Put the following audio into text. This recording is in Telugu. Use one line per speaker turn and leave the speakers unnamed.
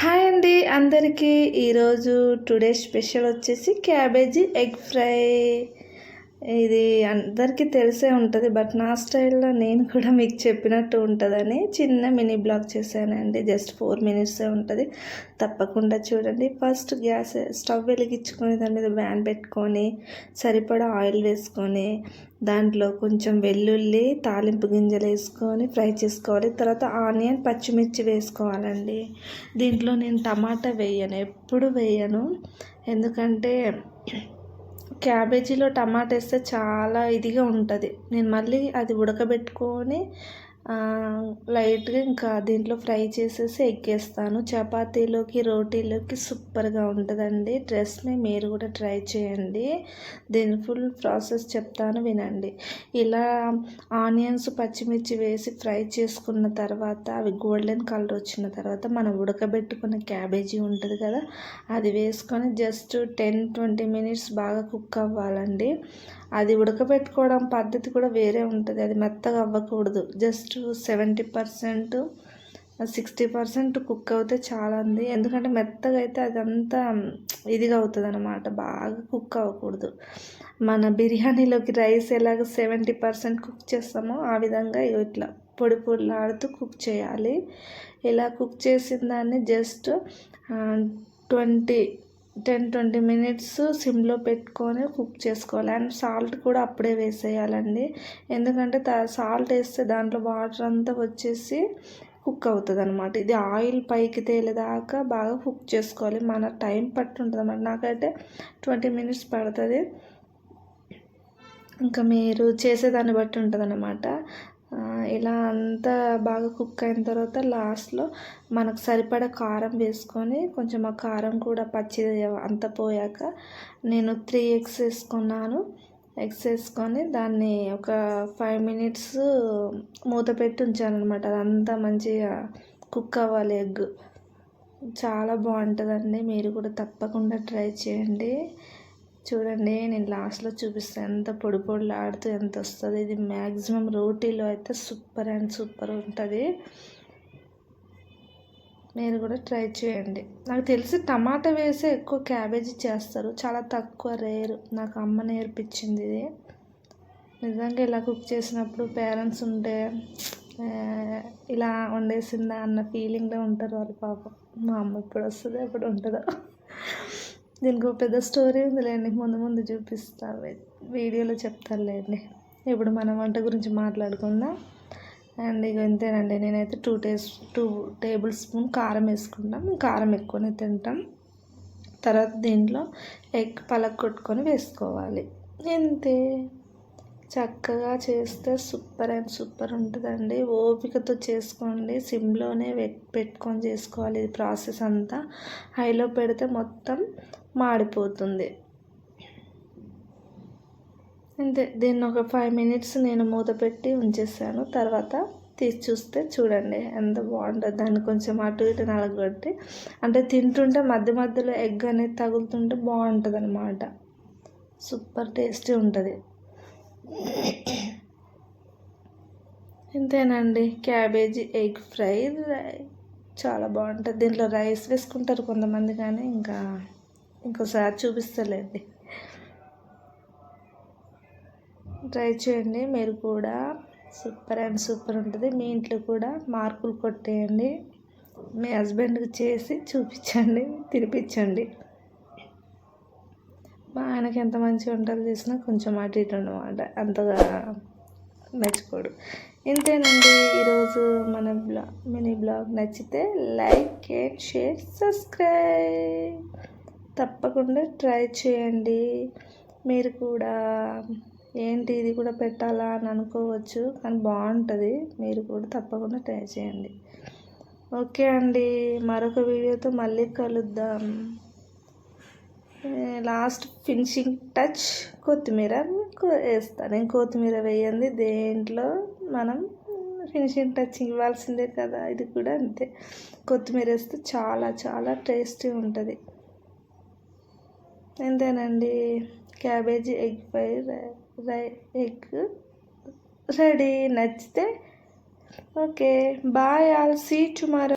హాయ్ అండి అందరికీ ఈరోజు టుడే స్పెషల్ వచ్చేసి క్యాబేజీ ఎగ్ ఫ్రై. ఇది అందరికీ తెలిసే ఉంటుంది బట్ నా స్టైల్లో నేను కూడా మీకు చెప్పినట్టు ఉంటుందని చిన్న మినీ బ్లాగ్ చేశానండి. జస్ట్ ఫోర్ మినిట్సే ఉంటుంది. తప్పకుండా చూడండి. ఫస్ట్ గ్యాస్ స్టవ్ వెలిగించుకొని దాని మీద బ్యాన్ పెట్టుకొని సరిపడా ఆయిల్ వేసుకొని దాంట్లో కొంచెం వెల్లుల్లి తాలింపు గింజలు వేసుకొని ఫ్రై చేసుకోవాలి. తర్వాత ఆనియన్ పచ్చిమిర్చి వేసుకోవాలండి. దీంట్లో నేను టమాటా వేయను ఎప్పుడు వేయను. ఎందుకంటే క్యాబేజీలో టమాటా వేస్తే చాలా ఇదిగా ఉంటుంది. నేను మళ్ళీ అది ఉడకబెట్టుకొని లైట్గా ఇంకా దీంట్లో ఫ్రై చేసేసి ఎక్కేస్తాను చపాతీలోకి రోటీలోకి సూపర్గా ఉంటుందండి. డ్రెస్ని మీరు కూడా ట్రై చేయండి. దీని ఫుల్ ప్రాసెస్ చెప్తాను వినండి. ఇలా ఆనియన్స్ పచ్చిమిర్చి వేసి ఫ్రై చేసుకున్న తర్వాత అవి గోల్డెన్ కలర్ వచ్చిన తర్వాత మనం ఉడకబెట్టుకున్న క్యాబేజీ ఉంటుంది కదా అది వేసుకొని జస్ట్ టెన్ ట్వంటీ మినిట్స్ బాగా కుక్ అవ్వాలండి. అది ఉడకబెట్టుకోవడం పద్ధతి కూడా వేరే ఉంటుంది. అది మెత్తగా అవ్వకూడదు. Just seventy percent sixty percent cook అవుతే చాలా ఉంది ఎందుకంటే మెత్తగా అయితే అదంతా ఇదిగా అవుతుంది అనమాట బాగా కుక్ అవ్వకూడదు. మన బిర్యానీలోకి రైస్ ఎలాగ సెవెంటీ పర్సెంట్ కుక్ చేస్తామో ఆ విధంగా ఇట్లా పొడి పొడిలాడుతూ కుక్ చేయాలి. ఇలా కుక్ చేసిన దాన్ని just twenty ten twenty minutes సిమ్లో పెట్టుకొని కుక్ చేసుకోవాలి. అండ్ సాల్ట్ కూడా అప్పుడే వేసేయాలండి. ఎందుకంటే సాల్ట్ వేస్తే దాంట్లో వాటర్ అంతా వచ్చేసి కుక్ అవుతుంది అనమాట ఇది ఆయిల్ పైకి తేలేదాకా బాగా కుక్ చేసుకోవాలి. మన టైం పట్టుంటుంది అన్నమాట నాకైతే ట్వంటీ మినిట్స్ పడుతుంది. ఇంకా మీరు చేసేదాన్ని బట్టి ఉంటుంది అనమాట ఇలా అంతా బాగా కుక్ అయిన తర్వాత లాస్ట్లో మనకు సరిపడా కారం వేసుకొని కొంచెం ఆ కారం కూడా పచ్చి అంత పోయాక నేను త్రీ ఎగ్స్ వేసుకున్నాను. ఎగ్స్ వేసుకొని దాన్ని ఒక ఫైవ్ మినిట్స్ మూత పెట్టి ఉంచాను అనమాట అదంతా మంచిగా కుక్ అవ్వాలి ఎగ్. చాలా బాగుంటుందండి. మీరు కూడా తప్పకుండా ట్రై చేయండి. చూడండి నేను లాస్ట్లో చూపిస్తాను ఎంత పొడి పొడిలాడుతూ ఎంత వస్తుంది. ఇది మ్యాక్సిమం రోటీలో అయితే సూపర్ అండ్ సూపర్ ఉంటుంది. మీరు కూడా ట్రై చేయండి. నాకు తెలిసి టమాటా వేసే ఎక్కువ క్యాబేజీ చేస్తారు. చాలా తక్కువ రేరు నాకు అమ్మ నేర్పించింది ఇది. నిజంగా ఇలా కుక్ చేసినప్పుడు పేరెంట్స్ ఉంటే ఇలా వండేసిందా అన్న ఫీలింగ్లో ఉంటారు వాళ్ళు పాపం. మా అమ్మ ఎప్పుడు వస్తుంది ఎప్పుడు ఉంటుందో దీనికి ఒక పెద్ద స్టోరీ ఉందిలేండి. ముందు ముందు చూపిస్తా. వీడియోలో చెప్తారులేండి ఇప్పుడు మనం వంట గురించి మాట్లాడుకుందాం. అండ్ ఇక ఇంతేనండి. నేనైతే టూ టేస్ టూ టేబుల్ స్పూన్ కారం వేసుకుంటాం. కారం ఎక్కువనే తింటాం. తర్వాత దీంట్లో ఎగ్ పలక కొట్టుకొని వేసుకోవాలి. ఇంతే చక్కగా చేస్తే సూపర్ అండ్ సూపర్ ఉంటుందండి. ఓపికతో చేసుకోండి. సిమ్లోనే పెట్టుకొని చేసుకోవాలి ఇది ప్రాసెస్ అంతా. హైలో పెడితే మొత్తం మాడిపోతుంది. అంతే. దీన్ని ఒక ఫైవ్ మినిట్స్ నేను మూత పెట్టి ఉంచేసాను. తర్వాత తీసి చూస్తే చూడండి ఎంత బాగుంటుంది. దాన్ని కొంచెం అటు ఇటు నలగొట్టి అంటే తింటుంటే మధ్య మధ్యలో ఎగ్ అనేది తగులుతుంటే బాగుంటుంది అనమాట సూపర్ టేస్టీ ఉంటుంది. ఇంతేనండి. క్యాబేజీ ఎగ్ ఫ్రై చాలా బాగుంటుంది. దీంట్లో రైస్ వేసుకుంటారు కొంతమంది కానీ ఇంకా ఇంకోసారి చూపిస్తలేండి. ట్రై చేయండి. మీరు కూడా సూపర్ అండ్ సూపర్ ఉంటుంది. మీ ఇంట్లో కూడా మార్కులు కొట్టేయండి. మీ హస్బెండ్కి చేసి చూపించండి తినిపించండి. మా ఆయనకి ఎంత మంచి వంటలు చేసినా కొంచెం అటు ఇటు అనమాట అంతగా మెచ్చుకోడు. ఇంతేనండి. ఈరోజు మన బ్లాగ్ మినీ బ్లాగ్ నచ్చితే లైక్ అండ్ షేర్ సబ్స్క్రైబ్. తప్పకుండా ట్రై చేయండి. మీరు కూడా ఏంటి ఇది కూడా పెట్టాలా అని అనుకోవచ్చు కానీ బాగుంటుంది. మీరు కూడా తప్పకుండా ట్రై చేయండి. ఓకే అండి. మరొక వీడియోతో మళ్ళీ కలుద్దాం. లాస్ట్ ఫినిషింగ్ టచ్ కొత్తిమీర వేస్తాను నేను కొత్తిమీర వేయండి దేంట్లో మనం ఫినిషింగ్ టచ్ ఇవ్వాల్సిందే కదా. ఇది కూడా అంతే. కొత్తిమీర వేస్తే చాలా చాలా టేస్టీ ఉంటుంది. ఎంతేనండి? క్యాబేజీ ఎగ్ ఫ్రై రై ఎగ్ రెడీ. నచ్చితే okay. Bye all. See tomorrow.